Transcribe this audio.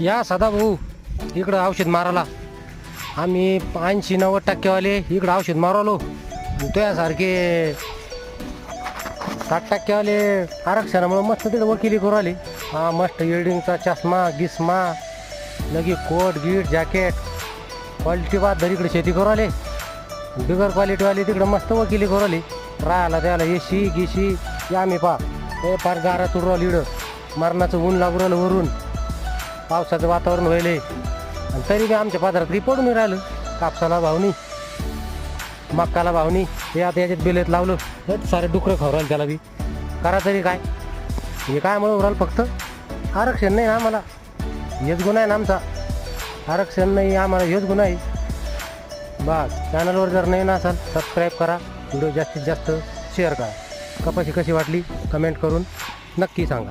या सदाभाऊ इकडं औषध मारायला. आम्ही ऐंशी नव्वद टक्केवाले इकडं औषध मारवलो तुझ्यासारखे साठ टक्केवाले आरक्षणामुळे मस्त तिकडे वकिली करू आली हा मस्त इल्डिंगचा चष्मा गिस्मा लगी कोट गीट जॅकेट क्वालिटी बाद धर इकडे शेती करू आले बिगर क्वालिटीवाले तिकडं मस्त वकिली करू आली राहायला द्यायला एशी गिशी या आम्ही पा हे फार गारा तुडू राहिली इकडं मरणाचं ऊन लागू राहिलं वरून. पावसाचं वातावरण व्हायले आणि तरी बी आमच्या बाजारात रिपोर्ट पडून राहिलं. कापसाला भावनी मक्काला भावनी हे आता याच्यात बिलेत लावलं. हे सारे डुकरं खाऊ त्याला बी. करा तरी काय? हे काय म्हणून उराल फक्त? आरक्षण नाही ना आम्हाला. हेच गुन्हा आहे ना आमचा. आरक्षण नाही आम्हाला हेच गुन्हा आहे. बस चॅनलवर जर नाही ना असाल सबस्क्राईब करा. व्हिडिओ जास्तीत जास्त शेअर करा. कपाशी कशी वाटली? कमेंट करून नक्की सांगा.